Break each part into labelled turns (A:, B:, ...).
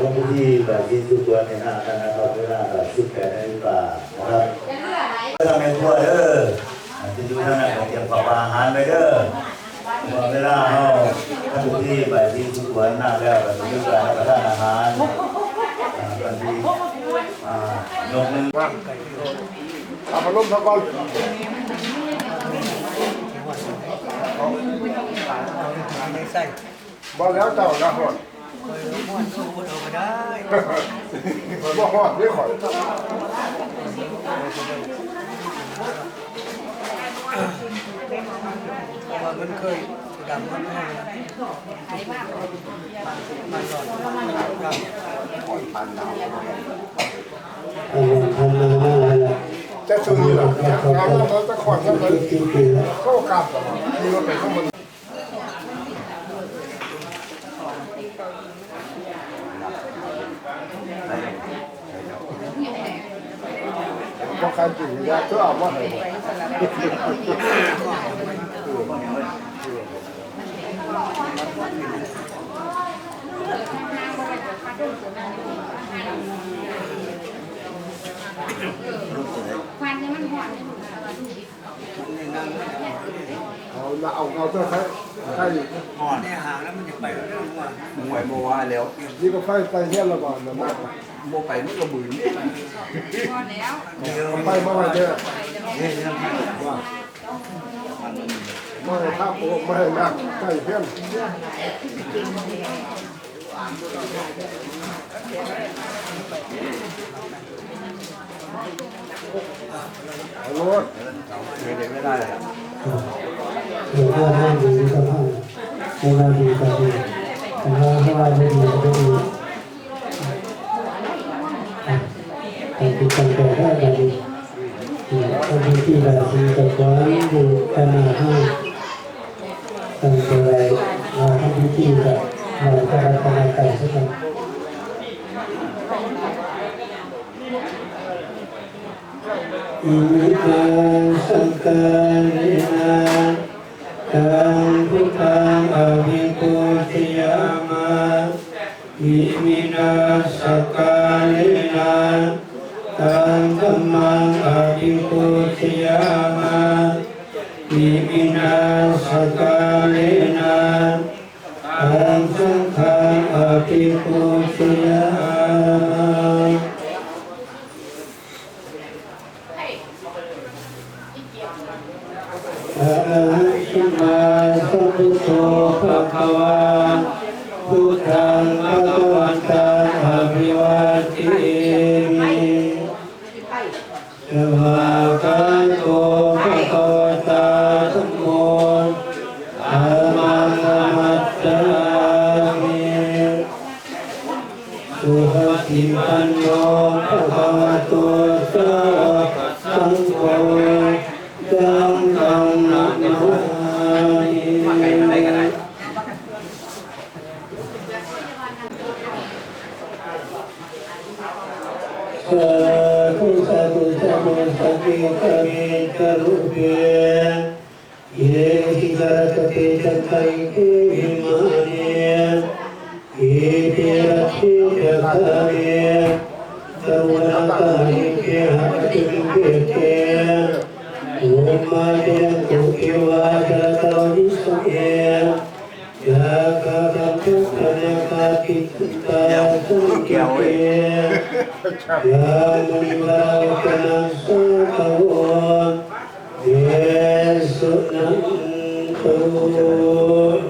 A: ห้องที่แบบที่ทุกตัวในหน้าคณะเขาเวลาแบบสิบแปดนาฬิกานะครับก็ทำในครัวเด้อที่ดูท่านของเตรียมความอาหารไปเด้อเวลาเขาท่านที่แบบที่ทุกตัวหน้าแล้วแบบที่การรับประทานอาหารบางทีนกนึง
B: มาเอาพัดลมสักก่อนบอกแล้วเจ้านะหอด
C: ม้วนสู้เอาก็ได้
B: บอกหอดนี่ข่อย
C: ว่ามันเคยดำมันให้มันหลอดครับ
A: ทำทำมามาแล้ว
B: จะซื้อหรอกงาเราจะขอดกันเลย
A: กี่ปีแล้ว
B: เข้ากลับมีรถไปข้างบ นบอกใครจริงยาเพื่อเอาว่าไหน
D: ควันเนี่ยมันหอน
C: นี่นั่ง
B: เอาละเอาเอาเพื่อใครใคร
C: ในหางแล้วมันจะไปเรื่องว่า
E: มึงไหวโมว่าแล้ว
B: นี่ก็ไฟไปเฮี้ยนละบาทนะมา
E: โมไปมึงก็บืนนี่
D: หอนแล้ว
B: ไฟมาไว้เนี่ย
E: เนี่ยเนี่ย
B: ว่าไม่ให้ท่าโอ้ไม่ให้นักใกล้เพี้ยนเอาโลด
E: เด็กไม่ได้เลย
A: หรือว่าห้ามดีก็ห้ามเวลาดีก็ดีแต่ว่าถ้าไม่ดีก็ไม่ดีแต่ที่ ตั้งแต่ได้ก็ดีคนที่แบบดีกับความอยู่กันมาห้าตั้งแต่เราทำพิธีแบบเราจะรับประทานไก่สักหมอิมิตาสังกา อะระหังสัมมาสัมพุทโธภะคะวา สา Dạ. Dạ. kịch dạ. ta cũng kẹo Ya mula kana su kawan Yesu nam kawan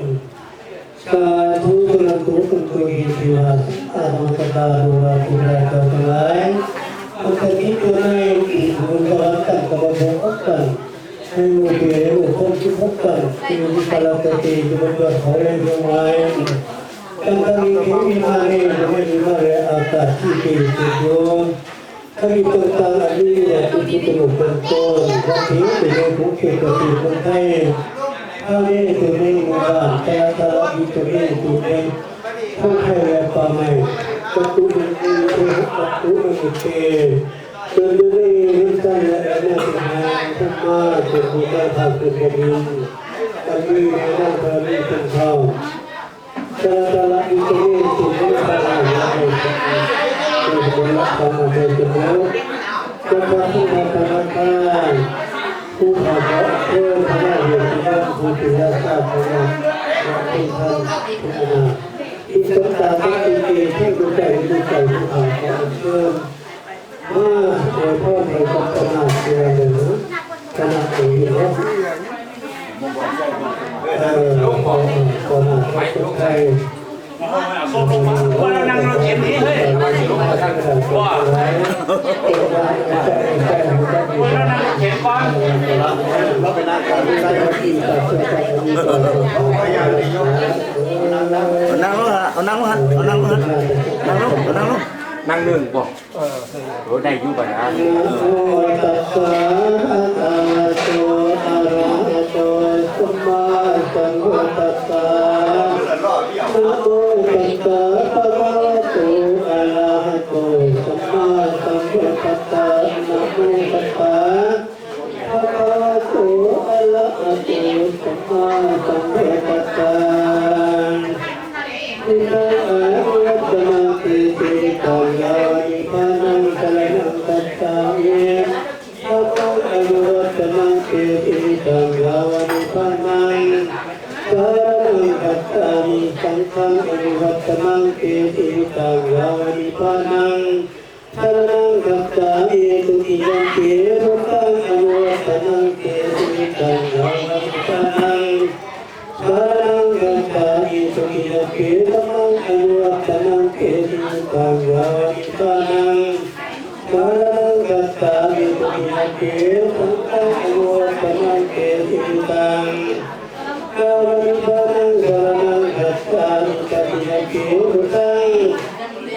A: Satu tulang kurkun kuih jiwa Atau kata dua kuda kawan Untuk itu naik Menggerakkan kebawakan Ilmu dia ilmu Kau cipatkan Ilmu salah ketiga Berbuat hal yang lain Tentang ini hari dengan hari atas ini tujuan Kami tentang ini yaitu itu bentuk Waktu dengan bukti kehidupan saya Kami itu ini mudah Saya salah itu ini itu ini Bukan apa mai Satu ini Satu ini Kedua saya ada dengan semua sebuah satu kami kami ada และผู้ท่านผู้อาที่สมตาที่ดีเองที่ดูใจดูใจผู้อ่านขอเชิญว่าโดยพ่อในศาสนาเชื่อหรือคณะผู้อยู่แล้วเออคนคนคนไทย
F: ว่าเรานั่งเราเขียนนี้เฮ้ยว่าว่าเรานั่งเราเขียนก่อน
B: เราไปนั่งกันไม่ได้เอานั่งลงฮะเอานั่งลงฮะเอานั่งลงฮะนั่งลงเอานั่งลง
E: นั่งหนึ่งบ่โอ้ได้อยู่บ่นะ
A: ตังหัตตังสังฆังอนุหัตมังเตติตังวานิปานังทานังกัปตาเอตุกิยังเตรุตังอนุหัตมังเตติตังวานิปานังทานังกัปตาเอตุกิยังเตรุตังอนุหัตมังเตติตังวานิปานังทานังกัปตาเอตุกิยังเตรุตัง
C: อนุหัตมังเต
E: ติตัง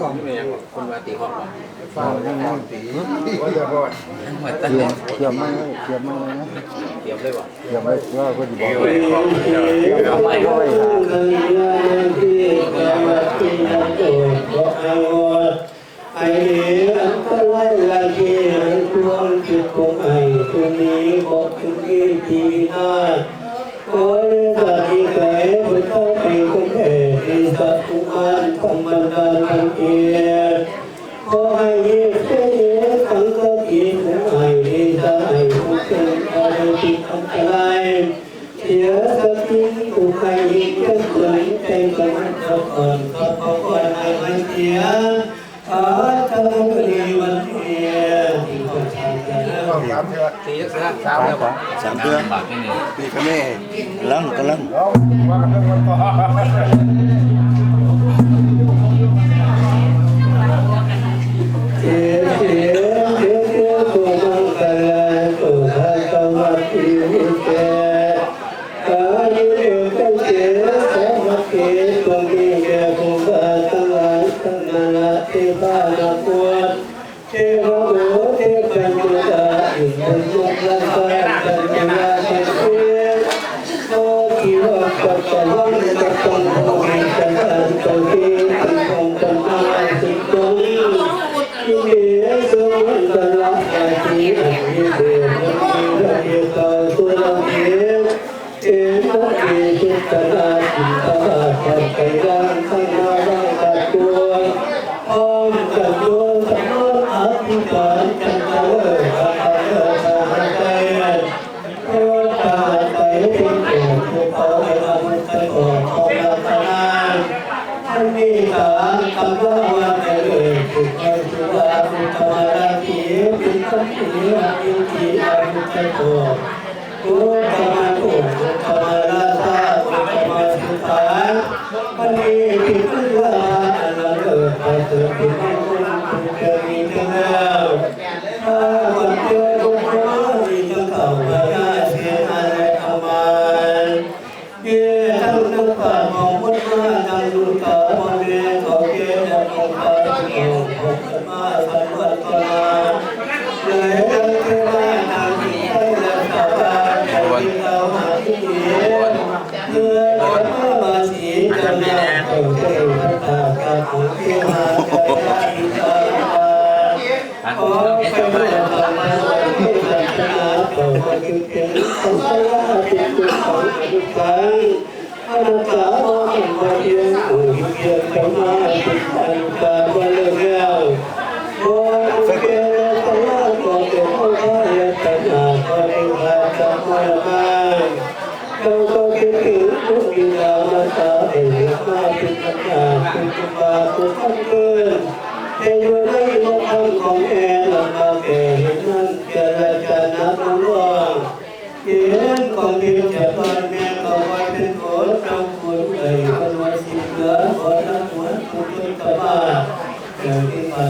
E: ของนี่ยังคนว่าตีห้องบ่
B: ฟังยังมองตีว่าจะรอด
E: เหมือนตั้ง
B: เทียมไม่เทียมไม่นะ
E: เตรียมเลยบ่
B: เทียมไม่ว่าก็จะบอก
A: ไสามเทือตีเสื้อสา
B: ม
E: แล้วบ่
B: สามเทือ
E: บาทนี่นี่
B: ปีกแม่ลังกำลัง
A: เสี คิว มพีอายุทีอามุตโอโอตมาโอมุตมาราชาอุตมาสุตาอันนี้ปิสุวาอันนั้นเออพระเสด็จเป็นคนผู้เกิดมีเจ้า ข้าวันเจอบุคคลที่จะเข้ามาได้เสียอะไรเอามาเกี่ยทั้งน้ำตาของพุทธะทั้งลูกตาบนเรียนขอเกี่ยทั้งองค์พระโยมพระมาสันวัตนาเลยทั้งเทวาทั้งที่ให้และชาวบ้านที่เราหาที่เดีย ของเทวาจาริกาขอพระบรมราชาธินาโปรดประทานเป็นสัมภาระติดตัว ของทุกท่านอาณาจารย์ของบาเยอุยเกียติมาติอันกาบาลเรียวโอเกลตลาดก็เป็นผู้ให้ตัณหาบริวารจำมาบ้างเก็คิดถึงผู้มีดาวมาตาเองมาติดอันกาเป็นจุบาตัวท่านเกินให้ด้วยไม่มาทำของแอร์ลำบากแก่นั่นเจริญจานับน้องเห็นของดีจะพานแม่ก็ไว้เป็นโขนเราควรไปคนวันสิบเหลือขอทั้งหัวคุณต้นตะบ้าเกิด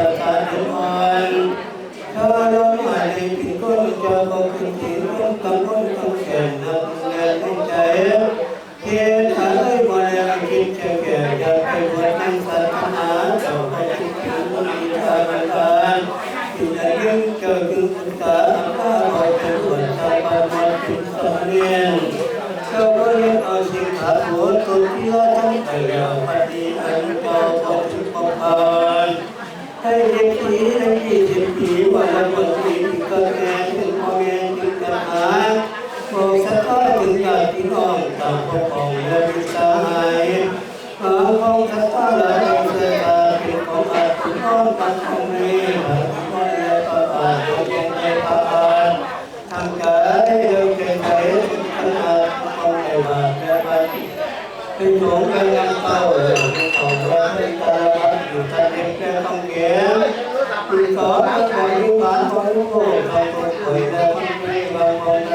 A: มา เป็นของกันยังเต้าของเราเป็นตาอยู่ท่านเด็กและต้องเก็บคุณขอพระบริวารของโลกให้ทุกคนและคนไม่บางคนใน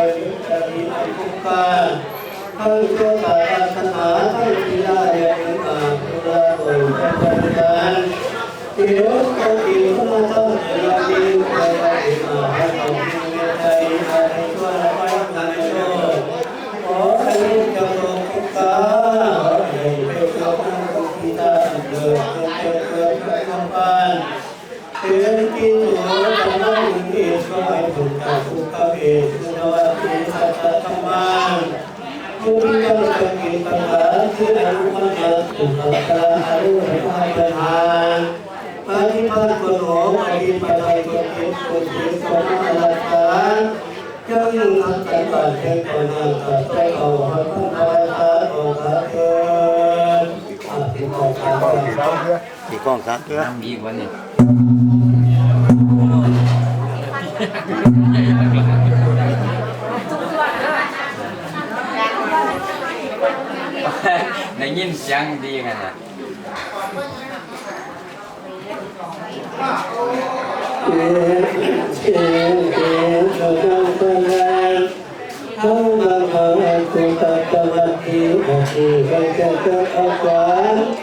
A: จะมีอันคุ้มค่าทั้งตัวศาสนาทั้งกีฬาและถึงอาภูราโอยและบริการที่รถเขาขี่เข้ เตือนกินหัวทำให้ถึงเอชก็ให้ถูกกับทุกขเอชคือว่าเอสัจธรรมาผู้ที่ต้องการกินปัญหาที่อายุมันจะถูกอัตราอายุให้มาปัญหาปฏิภาณคนหัวปฏิปไตยคนเก็บคนเก็บคนมาลักษาเจ้าหนึ่งนักการบ้านเพ่งคนงานตัดใจเอาพระพุทธเจ้าออกขาเถิดอธิษฐาน
B: ก็ที่เราเพื่อ
G: ตีกล้องซะเพื่อ
E: น้ำอีกวันนี้ ได้ยินเสียงดีกันนะ
A: เสียงเสียงเสียงเราต้องการเข้ามาขอให้คุณตาตะวันทีบอกทีใครจะเกิดอาการ